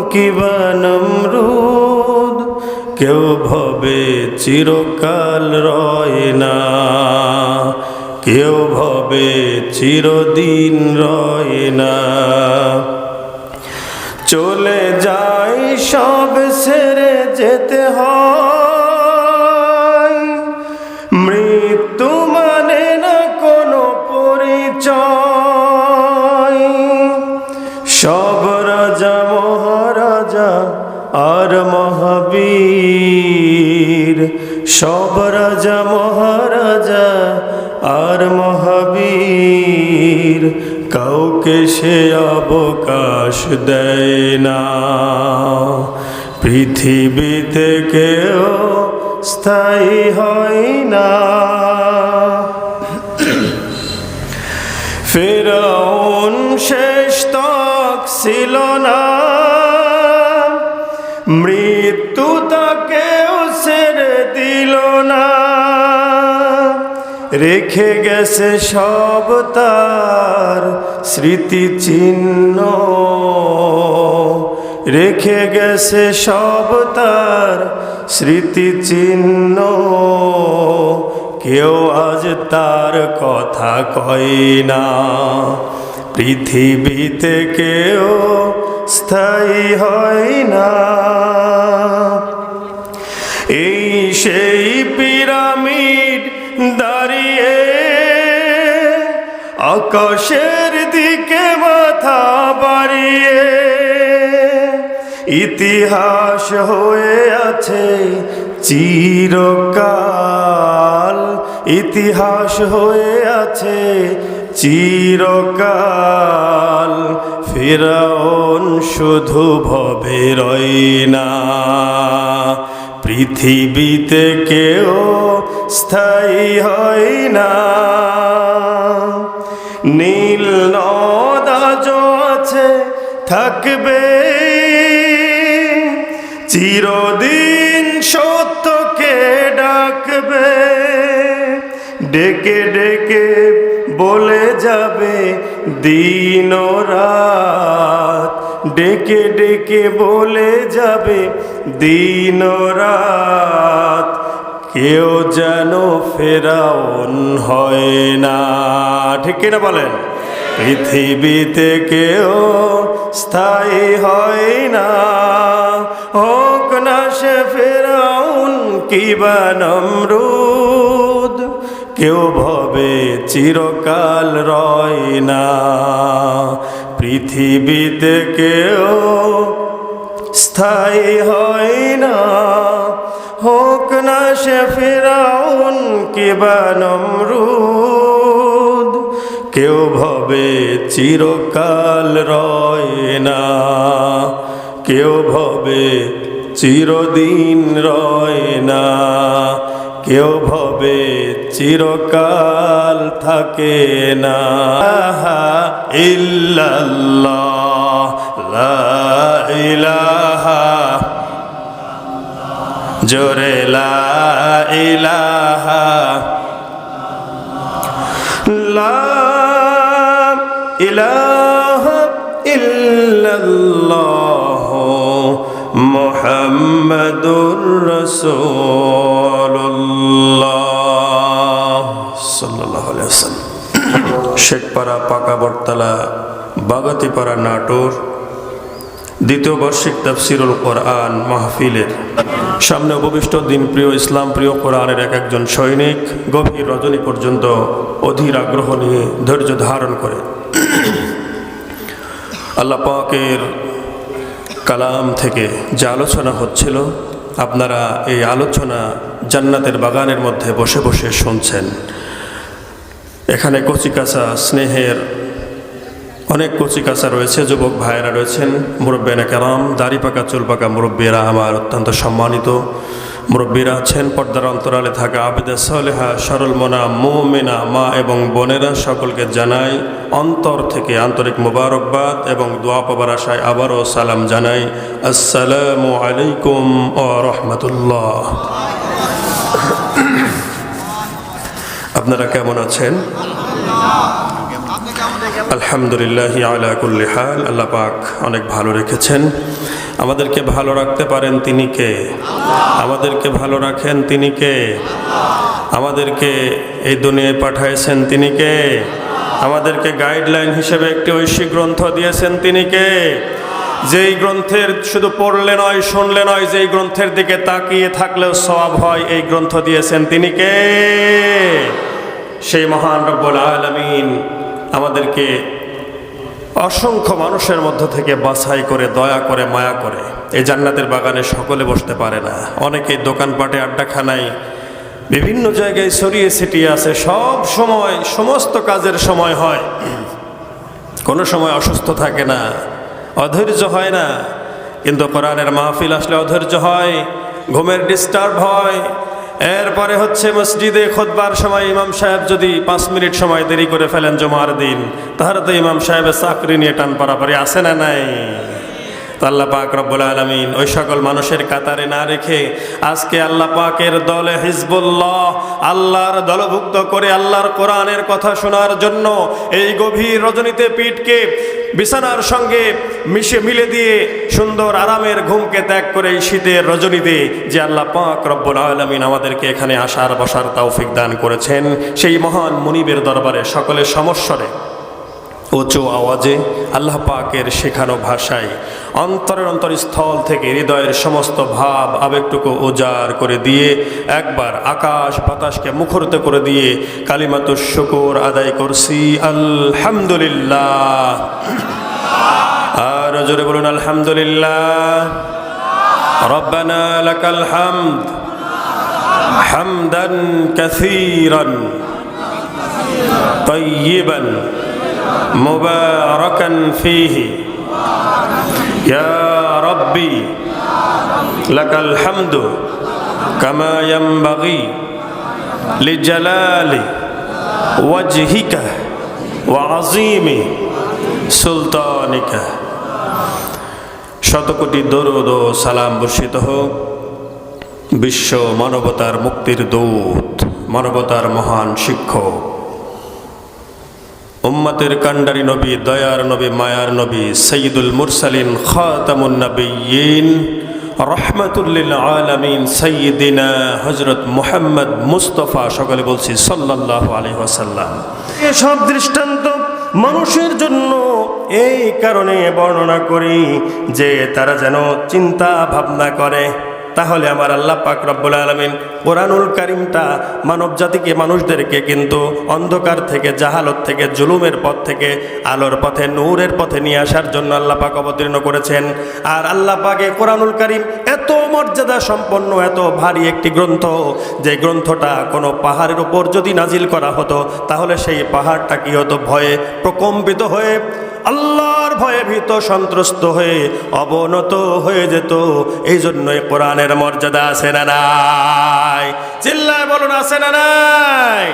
কিবা নমরুদ কেউ ভবে চিরকাল রয় না। কেউ ভবে চিরদিন রয় না। চলে যাই সব সেরে যেতে হয়। আর মহাবীর, সব রাজা মহারাজা, আর মহাবীর, কাউকে সে অবকাশ দেয় না। পৃথিবীতে কেউ স্থায়ী হয় না। ফেরাউন শেষ তক ছিল না। রেখে গেছে সব তার স্মৃতি চিহ্ন রেখে গেছে সব তার স্মৃতি চিহ্ন কেউ আজ তার কথা কয় না। পৃথিবীতে কেউ স্থায়ী হয় না। এই সেই আকাশের দিকে মাথা বাড়িয়ে, ইতিহাস হয়ে আছে চিরকাল। ইতিহাস হয়ে আছে চিরকাল। ফেরাউন শুধু ভবে না, পৃথিবীতে কেউ স্থায়ী হয় না। নীল নদাজ আছে, থাকবে। চিরদিন সত্যকে ডাকবে। ডেকে ডেকে বলে যাবে, দিন রাত। ডেকে ডেকে বলে যাবে, দিন রাত। কেউ যেন ফেরাউন হয় না। ঠিক কিনা বলেন? পৃথিবীতে কেউ স্থায়ী হয় না। হোক না সে ফেরাউন কিবা নমরুদ, কেউ ভবে চিরকাল রয় না। পৃথিবীতে কেউ স্থায়ী হয় না। হোক না সে ফেরাউন কিবা নমরুদ, কেউ ভবে চিরকাল রয় না। কেউ ভবে চিরদিন রয় না। কেউ ভবে চিরকাল থাকে না। ইল্লাল্লাহ, লা ইলাহা জোরে লা ইলাহা লা ইলাহা ইল্লাল্লাহ শেখপাড়া পাকা বটতলা বাগাতিপাড়া নাটোর। দ্বিতীয় বার্ষিক তাফসিরুল কোরআন মাহফিলের সামনে উপবিষ্ট দিন প্রিয় ইসলাম, প্রিয় কোরআনের এক একজন সৈনিক গভীর রজনী পর্যন্ত অধীর আগ্রহ নিয়ে ধৈর্য ধারণ করে। আল্লাহ পাকের কালাম থেকে যে আলোচনা হচ্ছিল, আপনারা এই আলোচনা জান্নাতের বাগানের মধ্যে বসে বসে শুনছেন। এখানে কচিকাচা স্নেহের অনেক কচিকাচা রয়েছে, যুবক ভাইয়েরা রয়েছেন মুরব্বেনা কেরাম, দাড়ি পাকা, চুল পাকা মুরব্বীরা আমার অত্যন্ত সম্মানিত। মুরব্বীরা আছেন, পর্দার অন্তরালে থাকা আবেদা সলেহা, সরল মোনা, মোমেনা, মা এবং বোনেরা সকলকে জানাই অন্তর থেকে আন্তরিক মোবারকবাদ এবং দোয়া পাবার আশায় আবারও সালাম জানাই। আসসালামু আলাইকুম ও রহমতুল্লাহ। আপনারা কেমন আছেন? আলহামদুলিল্লাহ আলা কুল্লি হাল, আল্লাহ পাক অনেক ভালো রেখেছেন। আমাদেরকে ভালো রাখতে পারেন তিনি কে? আমাদেরকে ভালো রাখেন তিনি কে? আমাদেরকে এই দুনিয়ায় পাঠাইছেন তিনি কে? আমাদেরকে গাইডলাইন হিসেবে একটি ঐশী গ্রন্থ দিয়েছেন তিনি কে? যেই গ্রন্থের শুধু পড়লে নয়, শুনলে নয়, যেই গ্রন্থের দিকে তাকিয়ে থাকলেও সব হয়, এই গ্রন্থ দিয়েছেন তিনি কে? সেই মহান রব্বুল আলমিন। আমাদেরকে অসংখ্য মানুষের মধ্য থেকে বাছাই করে, দয়া করে, মায়া করে। এই জান্নাতের বাগানে সকলে বসতে পারে না। অনেকেই দোকানপাটে, আড্ডাখানায়, বিভিন্ন জায়গায় ছড়িয়ে ছিটিয়ে আছে। সব সময়, সমস্ত কাজের সময় হয়। কোনো সময় অসুস্থ থাকে না, অধৈর্য হয় না। কিন্তু কোরআনের মাহফিল আসলে অধৈর্য হয়, ঘুমের ডিস্টার্ব হয় এরপরে হচ্ছে মসজিদে খোদবার সময় ইমাম সাহেব যদি পাঁচ মিনিট সময় দেরি করে ফেলেন জমার দিন, তাহলে তো ইমাম সাহেবের চাকরি নিয়ে টান পারাপারি আসে না নাই? তো আল্লাহ পাক রব্বুল আলমিন ওই সকল মানুষের কাতারে না রেখে আজকে আল্লাহ পাকের দলে হিজবুল্লাহ আল্লাহর দলভুক্ত করে আল্লাহর কোরআনের কথা শোনার জন্য এই গভীর রজনীতে পিঠকে বিছানার সঙ্গে মিশে মিলে দিয়ে সুন্দর আরামের ঘুমকে ত্যাগ করে এই শীতের রজনীতে যে আল্লাহ পাক রব্বুল আলমিন আমাদেরকে এখানে আসার বসার তৌফিক দান করেছেন, সেই মহান মুনিবের দরবারে সকলের সমস্বরে। উঁচু আওয়াজে আল্লাহ পাকের শেখানো ভাষায় অন্তরের অন্তরস্থল থেকে হৃদয়ের সমস্ত ভাব আবেগটুকু উজাড় করে দিয়ে একবার আকাশ বাতাসকে মুখরিত করে দিয়ে কালিমাতুর শুকুর আদায় করছি আলহামদুলিল্লাহ আর জোরে বলুন আলহামদুলিল্লাহ রব্বানা লাকাল হামদ হামদান কাসীরান طيبا مباركا فيه يا ربي لك الحمد كما ينبغي لجلال وجهك وعظيم সুলতানিকা শতকোটি দরুদ ও সালাম বর্ষিত হোক বিশ্ব মানবতার মুক্তির দূত মানবতার মহান শিক্ষক উম্মতের কান্ডারি নবী, দয়ার নবী, মায়ার নবী সঈদুল মুরসালিন, খাতামুন নবীন রহমতুল্লিল আলমিন সঈদিনা হজরত মুহাম্মদ মুস্তফা, সকলে বলছি সাল্লাহ আলী ওয়াসাল্লাম। এসব দৃষ্টান্ত মানুষের জন্য এই কারণে বর্ণনা করি যে তারা যেন চিন্তা ভাবনা করে। তাহলে আমার আল্লাহ পাক রব্বুল আলমিন কোরআনুল কারিমটা মানব জাতিকে মানুষদেরকে কিন্তু অন্ধকার থেকে, জাহালত থেকে, জুলুমের পথ থেকে, আলোর পথে, নূরের পথে নিয়ে আসার জন্য আল্লাহ পাক অবতীর্ণ করেছেন। আর আল্লাহ পাকে কোরআনুল কারিম এত মর্যাদা সম্পন্ন, এত ভারী একটি গ্রন্থ, যে গ্রন্থটা কোনো পাহাড়ের উপর যদি নাজিল করা হতো, তাহলে সেই পাহাড়টা কি হতো? ভয়ে প্রকম্পিত হয়ে আল্লাহর ভয়ে ভীত, সন্ত্রস্ত হয়ে অবনত হয়ে যেত। এই জন্যই কোরআনের মর্যাদা আছে না নাই? চিল্লায় বলুন, আছে না নাই?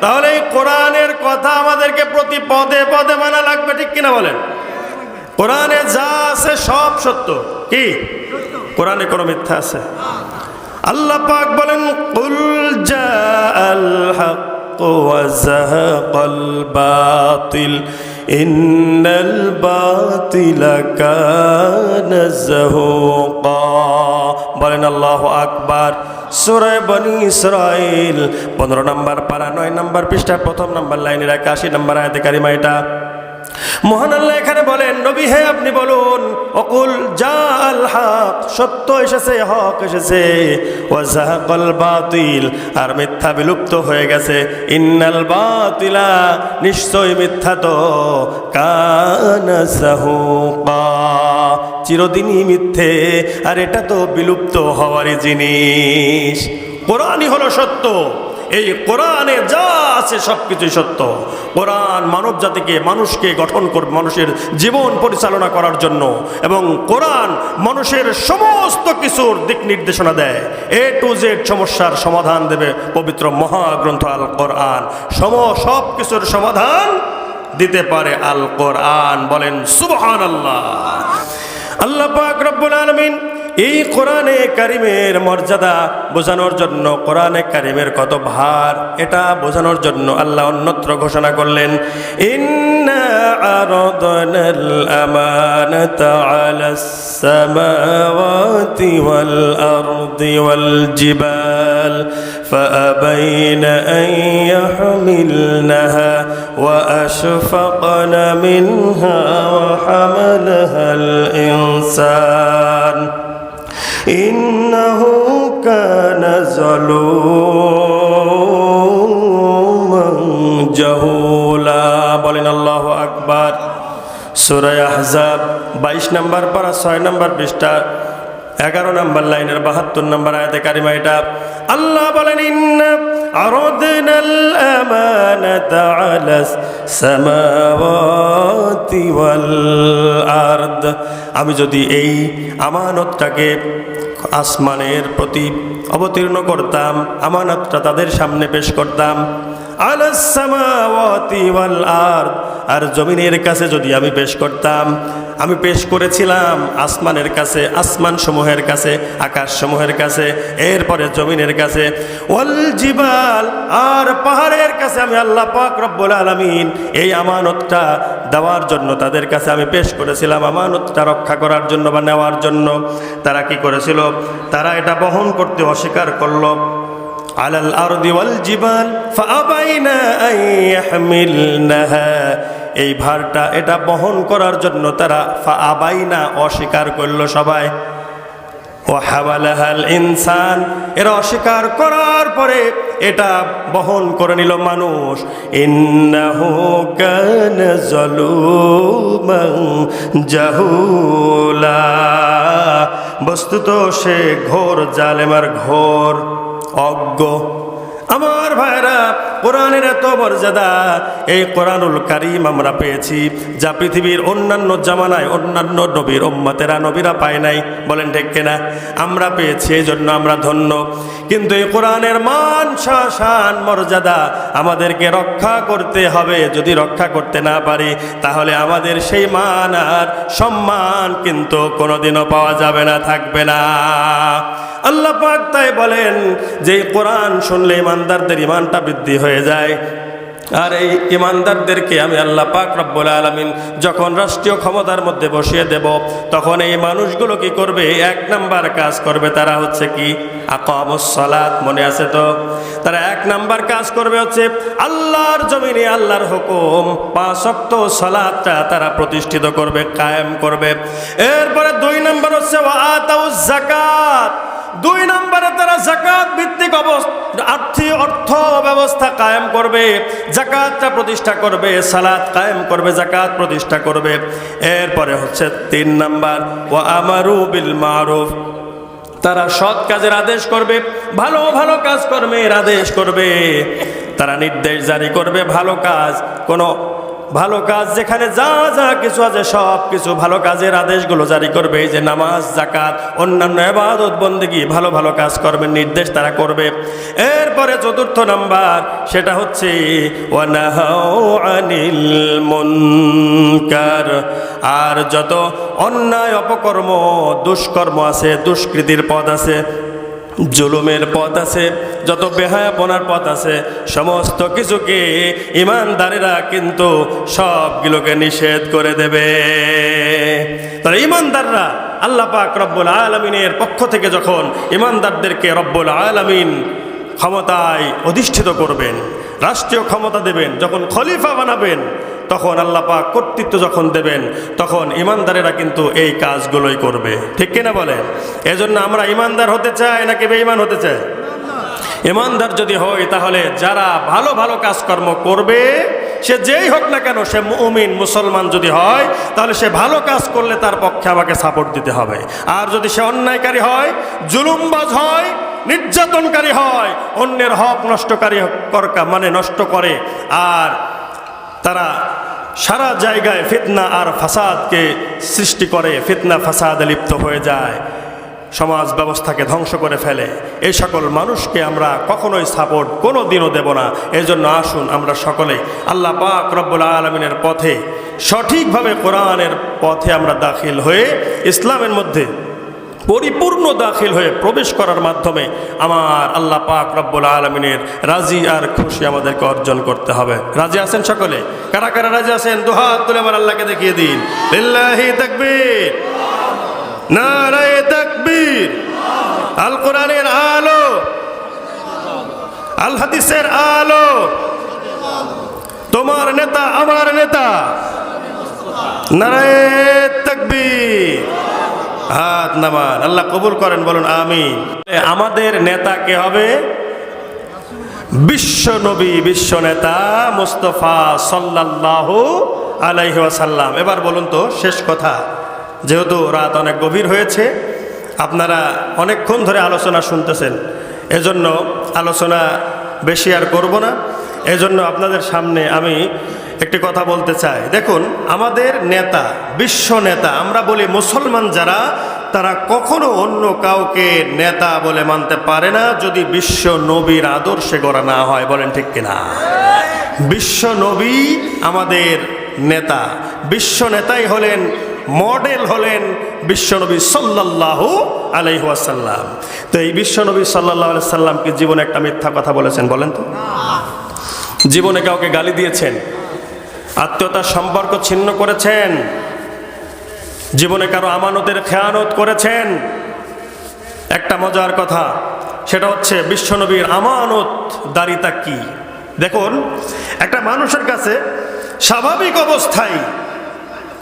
তাহলে এই কোরআনের কথা আমাদেরকে প্রতি পদে পদে মানা লাগবে, ঠিক কিনা বলেন? কোরআনে যা আছে সব সত্য। কি? কোরআনে কোনো মিথ্যা আছে? আল্লাহ পাক বলেন, কুল আল্লাহ আল হক ওয়া যাহাকাল বাতিল। إن الباطل كان زهوقا বলেন আল্লাহ আকবার সুরায় বনি ইসরাইল পনেরো নম্বর পারা নয় নম্বর পৃষ্ঠা প্রথম নম্বর লাইনের একাশি নম্বর আয়তে কারিমা এটা মহান আল্লাহ এখানে বলেন, নবী, হে আপনি বলুন, অকুল যা হক, সত্য এসেছে, হক এসেছে। বাতিল, আর মিথ্যা বিলুপ্ত হয়ে গেছে। ইন্নাল বাতিলা নিশ্চয় মিথ্যা তো। চিরদিনই মিথ্যে, আর এটা তো বিলুপ্ত হওয়ারই জিনিস। কোরআনই হলো সত্য। এই কোরআনে যা আছে সব কিছুই সত্য। কোরআন মানব জাতিকে মানুষকে গঠন করবে মানুষের জীবন পরিচালনা করার জন্য এবং কোরআন মানুষের সমস্ত কিছুর দিক নির্দেশনা দেয়। এ টু জেড সমস্যার সমাধান দেবে পবিত্র মহাগ্রন্থ আল কোরআন সম সব কিছুর সমাধান দিতে পারে আল কোরআন বলেন সুবহান আল্লাহ আল্লাহ পাক রব্বুল আলামিন এই কোরআনে কারিমের মর্যাদা বোঝানোর জন্য কোরআনে কারিমের কত ভার এটা বোঝানোর জন্য আল্লাহ অন্যত্র ঘোষণা করলেন ইন্না আরাদনাল আমানাতা আলাস সামাওয়াতি ওয়াল আরদি ওয়াল জিবাল فأبين أن يحملنها وأشفقن منها وحملها الإنسان إنه كان ظلوما جهولا বলেন আল্লাহ আকবার সুরায় আহজাব বাইশ নম্বর পারা ছয় নম্বর পৃষ্ঠা এগারো নম্বর লাইনের বাহাত্তর নম্বর আয়াতে কারিমা এটা আল্লাহ বলেন ইন্না عرضنا الأمانة على السماوات والأرض আমি যদি এই আমানতটাকে আসমানের প্রতি অবতীর্ণ করতাম আমানতটা তাদের সামনে পেশ করতাম আলাসসামাওয়াতি ওয়াল আরদ আর জমিনের কাছে যদি আমি পেশ করতাম, আমি পেশ করেছিলাম আসমানের কাছে আসমান সমূহের কাছে আকাশ সমূহের কাছে, এরপরে জমিনের কাছে। ওয়াল জিবাল, আর পাহাড়ের কাছে আমি আল্লাহ পাক রব্বুল আলামিন এই আমানতটা দেওয়ার জন্য তাদের কাছে আমি পেশ করেছিলাম। আমানতটা রক্ষা করার জন্য বা নেওয়ার জন্য তারা কি করেছিল? তারা এটা বহন করতে অস্বীকার করল। على الأرض والجبال فأبينا أن يحملنها এই ভারটা এটা বহন করার জন্য তারা আবাইনা অস্বীকার করলো সবাই ও হাওয়ালাহাল ইনসান এরা অস্বীকার করার পরে এটা বহন করে নিল মানুষ ইন্নাহু কানা জালুমান জাহুলা বস্তুত সে ঘোর জালেমার ঘোর অজ্ঞ। আমার ভাইরা কোরআনের এত মর্যাদা, এই কোরআনুল কারিম আমরা পেয়েছি, যা পৃথিবীর অন্যান্য জামানায়, অন্যান্য নবীর ওম্মতেরা নবীরা পায় নাই। বলেন ঠিক কিনা? আমরা পেয়েছি, এই জন্য আমরা ধন্য। কিন্তু এই কোরআনের মান, শাসান, মর্যাদা আমাদেরকে রক্ষা করতে হবে। যদি রক্ষা করতে না পারি, তাহলে আমাদের সেই মান আর সম্মান কিন্তু কোনোদিনও পাওয়া যাবে না, থাকবে না। আল্লাহ পাক তাই বলেন যে কোরআন শুনলে ইমানদারদের ইমানটা বৃদ্ধি হয়ে যায়। আর এই ইমানদারদেরকে আমি আল্লাহ পাক রব্বুল আলমিন যখন রাষ্ট্রীয় ক্ষমতার মধ্যে বসিয়ে দেব, তখন এই মানুষগুলো কি করবে? এক নাম্বার কাজ করবে তারা হচ্ছে কি? আকামুসলাত মনে আছে তো? তারা এক নাম্বার কাজ করবে হচ্ছে আল্লাহর জমিনে আল্লাহর হুকুম, পাঁচ অক্ত সলাদটা তারা প্রতিষ্ঠিত করবে, কায়েম করবে। এরপরে দুই নাম্বার হচ্ছে জাকাত দুই নম্বরে তারা জাকাত ভিত্তিক আর্থিক অর্থ ব্যবস্থা কায়েম করবে জাকাতটা প্রতিষ্ঠা করবে, সালাত কায়েম করবে জাকাত প্রতিষ্ঠা করবে। এরপরে হচ্ছে তিন নম্বর ও আমারু বিল মারুফ। তারা সৎ কাজের আদেশ করবে, ভালো ভালো কাজ কর্মের আদেশ করবে। তারা নির্দেশ জারি করবে, ভালো কাজ, কোনো ভালো কাজ, যেখানে যা যা কিছু আছে, সব কিছু ভালো কাজের আদেশগুলো জারি করবে। এই যে নামাজ জাকাত অন্যান্য এবাদত বন্দেগি, ভালো ভালো কাজ করবে নির্দেশ তারা করবে। এরপরে চতুর্থ নাম্বার, সেটা হচ্ছে আনিল মুনকার। আর যত অন্যায়, অপকর্ম, দুষ্কর্ম আছে, দুষ্কৃতির পদ আছে জুলুমের পথ আছে, যত বেহায়াপনার পথ আছে, সমস্ত কিছুকে ইমানদারেরা কিন্তু সবগুলোকে নিষেধ করে দেবে। তারা ইমানদাররা আল্লাহ পাক রব্বুল আলমিনের পক্ষ থেকে যখন ইমানদারদেরকে রব্বুল আলমিন ক্ষমতায় অধিষ্ঠিত করবেন, রাষ্ট্রীয় ক্ষমতা দেবেন, যখন খলিফা বানাবেন তখন আল্লাহ পাক কর্তৃত্ব যখন দেবেন, তখন ইমানদারেরা কিন্তু এই কাজগুলোই করবে। ঠিক কিনা বলেন? এজন্য আমরা ইমানদার হতে চাই নাকি বেঈমান হতে চাই? ইমানদার যদি হয়, তাহলে যারা ভালো ভালো কাজকর্ম করবে, সে যেই হোক না কেন, সে মুমিন, মুসলমান যদি হয়, তাহলে সে ভালো কাজ করলে তার পক্ষে আমাকে সাপোর্ট দিতে হবে। আর যদি সে অন্যায়কারী হয়, জুলুমবাজ হয়, নির্যাতনকারী হয়, অন্যের হক নষ্টকারী করকা মানে নষ্ট করে, আর তারা সারা জায়গায় ফিতনা আর ফাসাদকে সৃষ্টি করে, ফিতনা, ফাসাদে লিপ্ত হয়ে যায়, সমাজ ব্যবস্থাকে ধ্বংস করে ফেলে। এই সকল মানুষকে আমরা কখনোই সাপোর্ট কোনো দিনও দেব না। এই জন্য আসুন আমরা সকলে আল্লাহ পাক রব্বুল আলমিনের পথে সঠিকভাবে কোরআনের পথে আমরা দাখিল হয়ে ইসলামের মধ্যে পরিপূর্ণ দাখিল হয়ে প্রবেশ করার মাধ্যমে আমার আল্লাহ পাক রব্বুল আলমিনের রাজি আর খুশি আমাদেরকে অর্জন করতে হবে। রাজি আছেন সকলে? কারা কারা রাজি আছেন? দুহাত তুলে আমার আল্লাহকে দেখিয়ে দিন। লিল্লাহি তাকবীর। আল কোরআনের আলো আল। হাদিসের আলো। তোমার নেতা, আমার নেতা। নারায়ে তাকবীর। হাত নামান। আল্লাহ কবুল করেন, বলুন আমি আমাদের নেতা কে হবে? বিশ্ব নবী, বিশ্ব নেতা মুস্তফা সাল্লাহ আলাইহি ওয়াসাল্লাম। এবার বলুন তো, শেষ কথা, যেহেতু রাত অনেক গভীর হয়েছে, আপনারা অনেকক্ষণ ধরে আলোচনা শুনতেছেন, এজন্য আলোচনা বেশি আর করব না। এজন্য আপনাদের সামনে আমি একটি কথা বলতে চাই। দেখুন, আমাদের নেতা, বিশ্ব নেতা, আমরা বলি মুসলমান যারা, তারা কখনো অন্য কাউকে নেতা বলে মানতে পারে না যদি বিশ্ব নবীর আদর্শে গড়া না হয়। বলেন ঠিক কিনা? বিশ্ব নবী আমাদের নেতা। বিশ্ব নেতাই হলেন, মডেল হলেন বিশ্বনবী সাল্লাল্লাহু আলাইহি ওয়াসাল্লাম। তো এই বিশ্বনবী সাল্লাল্লাহু আলাইহি সাল্লামকে জীবনে একটা মিথ্যা কথা বলেছেন, বলেন তো। জীবনে কাউকে গালি দিয়েছেন, আত্মীয়তার সম্পর্ক ছিন্ন করেছেন, জীবনে কারও আমানতের খেয়ানত করেছেন। একটা মজার কথা, সেটা হচ্ছে বিশ্বনবীর আমানত দারিতা কি? দেখুন, একটা মানুষের কাছে স্বাভাবিক অবস্থায়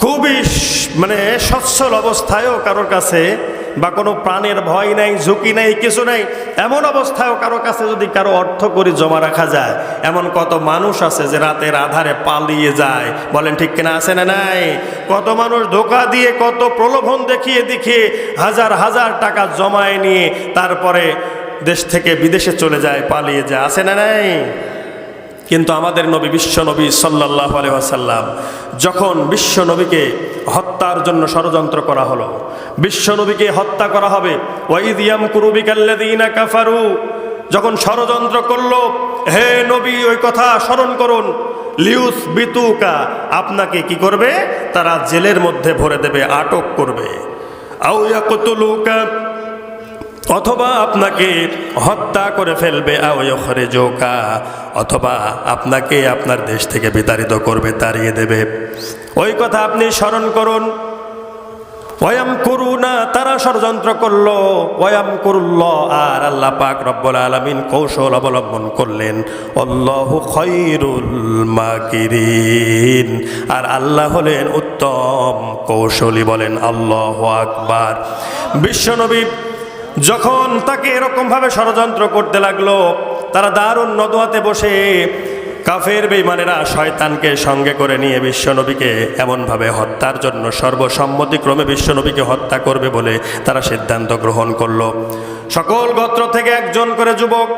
খুবই মানে সচ্ছল অবস্থায়ও কারোর কাছে বা কোনো প্রাণের ভয় নাই, ঝুঁকি নাই, কিছু নাই, এমন অবস্থায়ও কারও কাছে যদি কারও অর্থ করে জমা রাখা যায়, এমন কত মানুষ আছে যে রাতের আধারে পালিয়ে যায়। বলেন ঠিক কিনা আছে না নাই? কত মানুষ ধোকা দিয়ে, কত প্রলোভন দেখিয়ে দেখিয়ে হাজার হাজার টাকা জমায় নিয়ে তারপরে দেশ থেকে বিদেশে চলে যায়, পালিয়ে যায়। আছে না নাই? কিন্তু আমাদের নবী বিশ্ব নবী সাল্লাহ আলহাসাল্লাম যখন বিশ্ব নবীকে হত্যার জন্য ষড়যন্ত্র করা হলো, বিশ্ব নবীকে হত্যা করা হবে ওয়াইদিয়াম কুরুবিকাল্লাদিনা কাফারু, যখন ষড়যন্ত্র করল, হে নবী ওই কথা স্মরণ করুন লিউস বিতুকা আপনাকে কি করবে? তারা জেলের মধ্যে ভরে দেবে, আটক করবে। আউয়া কতুলুকা অথবা আপনাকে হত্যা করে ফেলবে আওয়খরে জোকা অথবা আপনাকে আপনার দেশ থেকে বিতাড়িত করবে, তাড়িয়ে দেবে। ওই কথা আপনি স্মরণ করুন। ওয়াম করু না তারা ষড়যন্ত্র করল। ওয়াম করুল্ল আর আল্লাহ পাক রব্বুল আলমিন কৌশল অবলম্বন করলেন। অল্লাহ খৈরুল মাকিরিন। আর আল্লাহ হলেন উত্তম কৌশলী বলেন আল্লাহ আকবার। বিশ্বনবী যখন তাকে এরকমভাবে ষড়যন্ত্র করতে লাগল, তারা দারুণ নদোয়াতে বসে কাফের বেইমানেরা শয়তানকে সঙ্গে করে নিয়ে বিশ্বনবীকে এমনভাবে হত্যার জন্য সর্বসম্মতিক্রমে বিশ্বনবীকে হত্যা করবে বলে তারা সিদ্ধান্ত গ্রহণ করল। সকল গোত্র থেকে একজন করে যুবক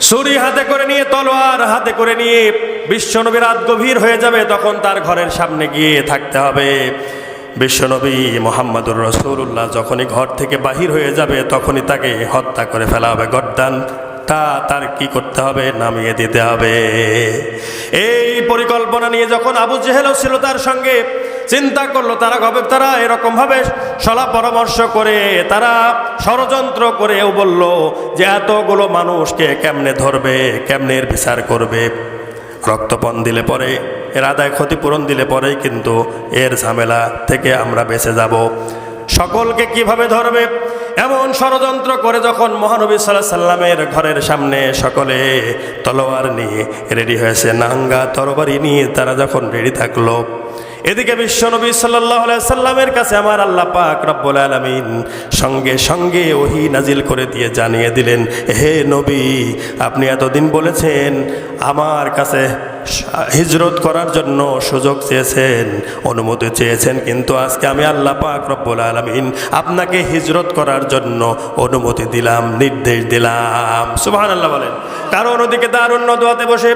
ছুরি হাতে করে নিয়ে, তলোয়ার হাতে করে নিয়ে বিশ্বনবী রাত গভীর হয়ে যাবে, তখন তার ঘরের সামনে গিয়ে থাকতে হবে। বিশ্বনবী মোহাম্মদুর রসুল্লাহ যখনই ঘর থেকে বাহির হয়ে যাবে তখনই তাকে হত্যা করে ফেলা হবে। গদ্দান তা তার কি করতে হবে? নামিয়ে দিতে হবে। এই পরিকল্পনা নিয়ে যখন আবু জেহেলও ছিল তার সঙ্গে চিন্তা করল, তারা গবে তারা এরকমভাবে সলা পরামর্শ করে, তারা ষড়যন্ত্র করেও বলল যে এতগুলো মানুষকে কেমনে ধরবে, কেমনে বিচার করবে? রক্তপণ দিলে পরে, এর আদায় ক্ষতিপূরণ দিলে পরেই কিন্তু এর ঝামেলা থেকে আমরা বেঁচে যাব। সকলকে কীভাবে ধরবে? এমন ষড়যন্ত্র করে যখন মহানবী সাল্লাহ সাল্লামের ঘরের সামনে সকলে তলোয়ার নিয়ে রেডি হয়েছে, নাঙ্গা তরবারি নিয়ে তারা যখন রেডি থাকল এদিকে বিশ্বনবী সাল্লামের কাছে আমার আল্লাহ পাক রব্বুল আলমিন সঙ্গে সঙ্গে ওহি নাজিল করে দিয়ে জানিয়ে দিলেন, হে নবী, আপনি এতদিন বলেছেন আমার কাছে হিজরত করার জন্য সুযোগ চেয়েছেন, অনুমতি চেয়েছেন, কিন্তু আজকে আমি আল্লাহ পাক রব্বুল আলমিন আপনাকে হিজরত করার জন্য অনুমতি দিলাম, নির্দেশ দিলাম। সুবহান আল্লাহ বলেন। কারণ ওদিকে দারুণ দোয়াতে বসে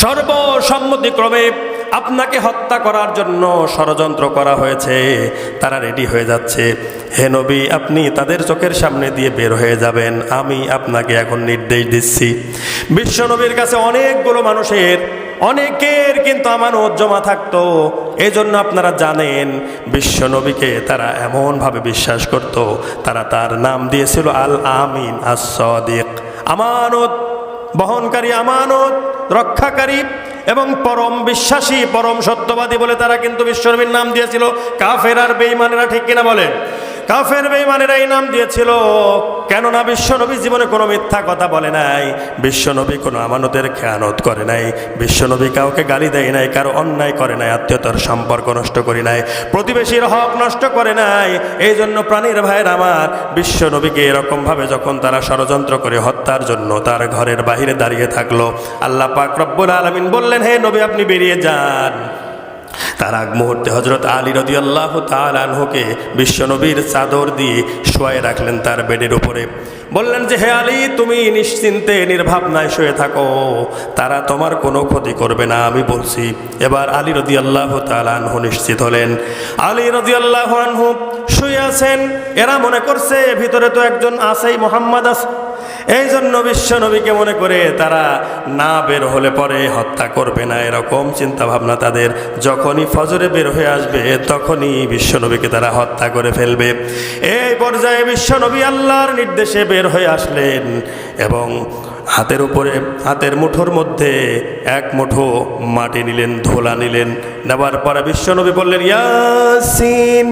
সর্বসম্মতিক্রমে আপনাকে হত্যা করার জন্য ষড়যন্ত্র করা হয়েছে। তারা রেডি হয়ে যাচ্ছে। হে নবী, আপনি তাদের চোখের সামনে দিয়ে বের হয়ে যাবেন। আমি আপনাকে এখন নির্দেশ দিচ্ছি। বিশ্বনবীর কাছে অনেকগুলো মানুষের, অনেকের কিন্তু আমানত জমা থাকতো। এই জন্য আপনারা জানেন বিশ্বনবীকে তারা এমনভাবে বিশ্বাস করত। তারা তার নাম দিয়েছিল আল আমিন আস-সদিক। আমানত, বহনকারী আমানত, রক্ষাকারী এবং পরম বিশ্বাসী, পরম সত্যবাদী বলে তারা কিন্তু বিশ্বনবীর নাম দিয়েছিল। কাফের আর বেইমানেরা ঠিক কিনা বলেন? কাফের বেইমানেরা এই নাম দিয়েছিল। কেননা বিশ্বনবী জীবনে কোনো মিথ্যা কথা বলে নাই। বিশ্বনবী কোনো আমানতের খেয়ানত করে নাই। বিশ্বনবী কাউকে গালি দেয় নাই, কারও অন্যায় করে নাই, আত্মীয়তার সম্পর্ক নষ্ট করে নাই, প্রতিবেশীর হক নষ্ট করে নাই। এই জন্য প্রাণীর ভাইয়ের আমার, বিশ্বনবীকে এরকমভাবে যখন তারা ষড়যন্ত্র করে হত্যার জন্য তার ঘরের বাহিরে দাঁড়িয়ে থাকল, আল্লাহ পাক রব্বুল আলমিন বললেন, হে নবী, আপনি বেরিয়ে যান। তার আগ মুহূর্তে হজরত আলী রদি আল্লাহ তালহুকে বিশ্বনবীর চাদর দিয়ে শোয়াই রাখলেন তার বেডের উপরে। বললেন যে, হে আলী, তুমি নিশ্চিন্তে, নির্ভাবনায় শুয়ে থাকো। তারা তোমার কোনো ক্ষতি করবে না, আমি বলছি। এবার আলী রদি আল্লাহ তালহু নিশ্চিত হলেন। আলী রদি আল্লাহ আনহু শুয়ে আছেন। এরা মনে করছে, ভিতরে তো একজন আছেই মোহাম্মদ আছে এই জন্য বিশ্বনবীকে মনে করে তারা না বের হলে পরে হত্যা করবে না, এরকম চিন্তা ভাবনা তাদের। যখনই ফজরে বের হয়ে আসবে, তখনই বিশ্বনবীকে তারা হত্যা করে ফেলবে। এই পর্যায়ে বিশ্বনবী আল্লাহর নির্দেশে বের হয়ে আসলেন এবং হাতের উপরে, হাতের মুঠোর মধ্যে এক মুঠো মাটি নিলেন, ধোলা নিলেন। নেবার পরে বিশ্বনবী বললেন, ইয়াসিন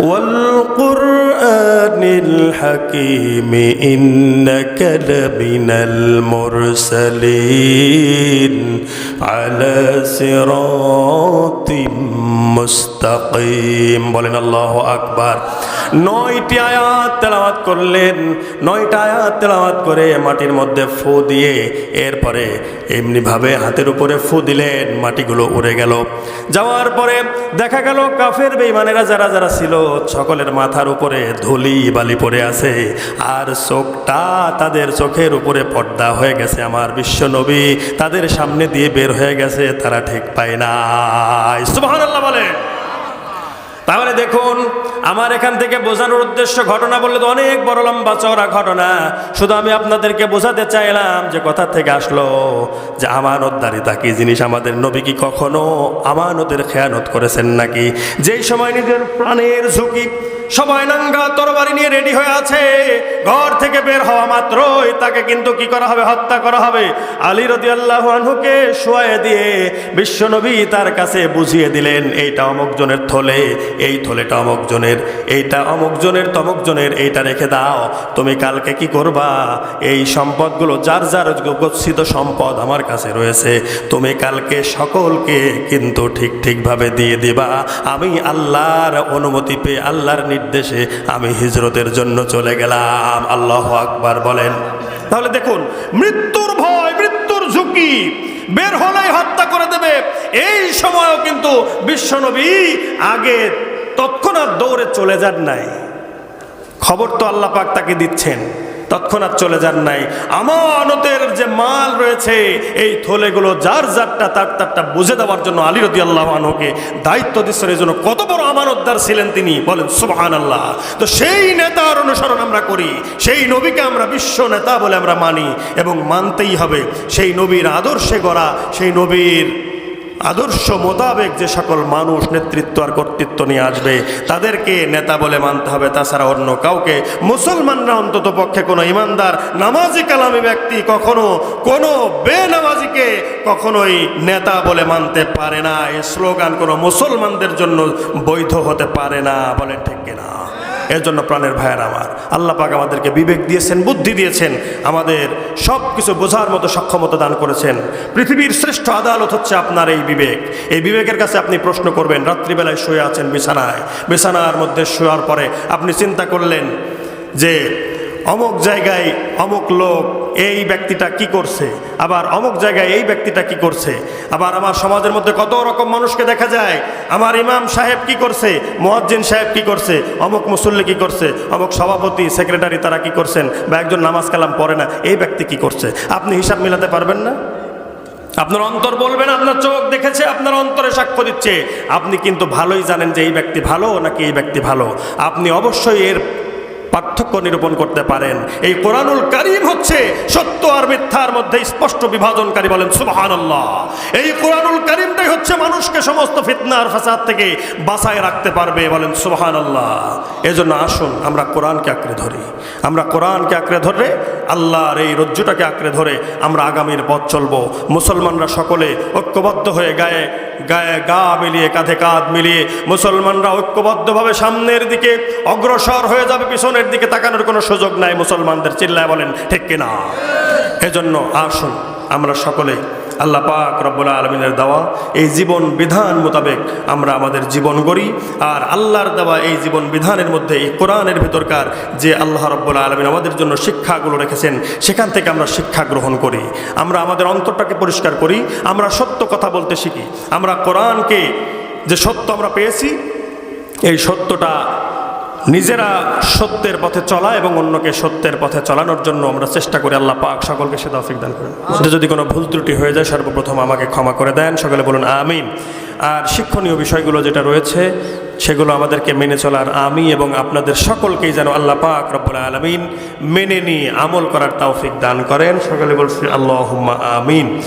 والقرآن الحكيم إنك لمن المرسلين على صراط মুস্তাকিম। বলেন আল্লাহ আকবার। নয়টি আয়াত তেলাওয়াত করলেন, নয়টা আয়াত তেলাওয়াত করে মাটির মধ্যে ফু দিয়ে এরপরে এমনিভাবে হাতের উপরে ফু দিলেন, মাটিগুলো উড়ে গেল। যাওয়ার পরে দেখা গেল কাফের বেইমানেরা যারা যারা ছিল, সকলের মাথার উপরে ধুলি, বালি পড়ে আছে। আর চোখটা তাদের চোখের উপরে পর্দা হয়ে গেছে। আমার বিশ্ব নবী তাদের সামনে দিয়ে বের হয়ে গেছে, তারা ঠিক পায় না সুবহানাল্লাহ বলে। তাহলে দেখুন, আমার এখান থেকে বোঝানোর উদ্দেশ্য ঘটনা বললে তো অনেক বড় লম্বা চওড়া ঘটনা। শুধু আমি আপনাদেরকে বোঝাতে চাইলাম যে কথা থেকে আসলো, যে আমানতদারিতা কি জিনিস আমাদের নবী কি কখনো আমানতের খেয়ানত করেছেন নাকি? যেই সময় নিজের প্রাণের ঝুঁকি সবাই নাঙ্গা তরবারি নিয়ে রেডি হয়ে আছে। ঘর থেকে বের হওয়া মাত্রই তাকে কিন্তু কি করা হবে? হত্যা করা হবে। আলী রদি আল্লাহ আনহুকে শোয়ে দিয়ে বিশ্বনবী তার কাছে বুঝিয়ে দিলেন, এইটা অমুক জনের থলে, এই থলেটা অমুক জনের, এইটা অমুক জনের, তমুক জনের, এইটা রেখে দাও। তুমি কালকে কি করবা? এই সম্পদগুলো, যার যার গচ্ছিত সম্পদ আমার কাছে রয়েছে, তুমি কালকে সকলকে কিন্তু ঠিক ঠিকভাবে দিয়ে দিবা। আমি আল্লাহর অনুমতি পেয়ে আল্লাহর নির্দেশে আমি হিজরতের জন্য চলে গেলাম। আল্লাহ আকবার বলেন। তাহলে দেখুন, মৃত্যুর ভয়, মৃত্যুর ঝুঁকি বের হলেই হত্যা করে দেবে। এই সময়ও কিন্তু বিশ্বনবী আগে তৎক্ষণাৎ দৌড়ে চলে যান নাই। খবর তো আল্লাপাক তাকে দিচ্ছেন। তৎক্ষণাৎ চলে যান নাই। আমানতের যে মাল রয়েছে, এই থলেগুলো যার যারটা, তার তারটা বুঝে দেওয়ার জন্য আলী রদি আল্লাহ আনহকে দায়িত্ব দিচ্ছেন। এই জন্য কত বড় আমানতদার ছিলেন তিনি। বলেন সুবহান আল্লাহ তো সেই নেতার অনুসরণ আমরা করি, সেই নবীকে আমরা বিশ্ব নেতা বলে আমরা মানি এবং মানতেই হবে। সেই নবীর আদর্শে গড়া, সেই নবীর আদর্শ মোতাবেক যে সকল মানুষ নেতৃত্ব আর কর্তৃত্ব নিয়ে আসবে, তাদেরকে নেতা বলে মানতে হবে। তাছাড়া অন্য কাউকে। মুসলমানরা অন্তত পক্ষে কোনো ইমানদার, নামাজি কালামী ব্যক্তি কখনো কোনো বেনামাজিকে কখনোই নেতা বলে মানতে পারে না। এই স্লোগান কোনো মুসলমানদের জন্য বৈধ হতে পারে না। বলে ঠিক কিনা? এর জন্য প্রাণের ভাইয়ের আমার। আল্লাহ পাক আমাদেরকে বিবেক দিয়েছেন, বুদ্ধি দিয়েছেন, আমাদের সব কিছু বোঝার মতো সক্ষমতা দান করেছেন। পৃথিবীর শ্রেষ্ঠ আদালত হচ্ছে আপনার এই বিবেক। এই বিবেকের কাছে আপনি প্রশ্ন করবেন, রাত্রিবেলায় শুয়ে আছেন বিছানায়। বিছানার মধ্যে শোয়ার পরে আপনি চিন্তা করলেন যে অমুক জায়গায় অমুক লোক এই ব্যক্তিটা কি করছে? আবার অমুক জায়গায় এই ব্যক্তিটা কি করছে? আবার আমার সমাজের মধ্যে কত রকম মানুষকে দেখা যায়, আমার ইমাম সাহেব কি করছে, মোয়াজ্জিন সাহেব কি করছে, অমুক মুসল্লি কি করছে, অমুক সভাপতি, সেক্রেটারি তারা কি করছেন বা একজন নামাজ কালাম পড়ে না, এই ব্যক্তি কি করছে? আপনি হিসাব মিলাতে পারবেন না? আপনার অন্তর বলবেন, আপনার চোখ দেখেছে, আপনার অন্তরে সাক্ষ্য দিচ্ছে। আপনি কিন্তু ভালোই জানেন যে এই ব্যক্তি ভালো নাকি এই ব্যক্তি ভালো। আপনি অবশ্যই এর পার্থক্য নিরূপণ করতে পারেন। এই কোরআনুল কারিম হচ্ছে সত্য আর মিথ্যার মধ্যে স্পষ্ট বিভাজনকারী বলেন সুবহান এই কোরআনুল কারিমটাই হচ্ছে মানুষকে সমস্ত ফিতনা আর ফাসাদ থেকে বাঁচায় রাখতে পারবে বলেন সুবহান আল্লাহ এজন্য আসুন, আমরা কোরআনকে আঁকড়ে ধরি। আমরা কোরআনকে আঁকড়ে ধরে আল্লাহর এই রজ্জুটাকে আঁকড়ে ধরে আমরা আগামীর পথ চলবো। মুসলমানরা সকলে ঐক্যবদ্ধ হয়ে গায়ে গায়ে গা মিলিয়ে, কাঁধে কাঁধ মিলিয়ে মুসলমানরা ঐক্যবদ্ধভাবে সামনের দিকে অগ্রসর হয়ে যাবে, পিছনের দিকে তাকানোর কোনো সুযোগ নাই, মুসলমানদের চিল্লায় বলেন, ঠিক কিনা? এজন্য আসুন, আমরা সকলে আল্লাহ পাক রব্বুল আলমিনের দেওয়া এই জীবন বিধান মোতাবেক আমরা আমাদের জীবন গড়ি, আর আল্লাহর দেওয়া এই জীবন বিধানের মধ্যে, এই কোরআনের ভিতরকার যে আল্লাহ রব্বুল আলমিন আমাদের জন্য শিক্ষাগুলো রেখেছেন, সেখান থেকে আমরা শিক্ষা গ্রহণ করি। আমরা আমাদের অন্তরটাকে পরিষ্কার করি, আমরা সত্য কথা বলতে শিখি। আমরা কোরআনকে যে সত্য আমরা পেয়েছি, এই সত্যটা নিজেরা সত্যের পথে চলা এবং অন্যকে সত্যের পথে চালানোর জন্য আমরা চেষ্টা করি আল্লাহ পাক সকলকে সে তৌফিক দান করেন। যদি কোনো ভুল ত্রুটি হয়ে যায় সর্বপ্রথম আমাকে ক্ষমা করে দেন সকলে বলুন আমিন। আর শিক্ষণীয় বিষয়গুলো যেটা রয়েছে সেগুলো আমাদেরকে মেনে চলার আমি এবং আপনাদের সকলকেই যেন আল্লাহ পাক রব্বুল আলমিন মেনে নিয়ে আমল করার তৌফিক দান করেন। সকলে বলছি আল্লাহ আমিন।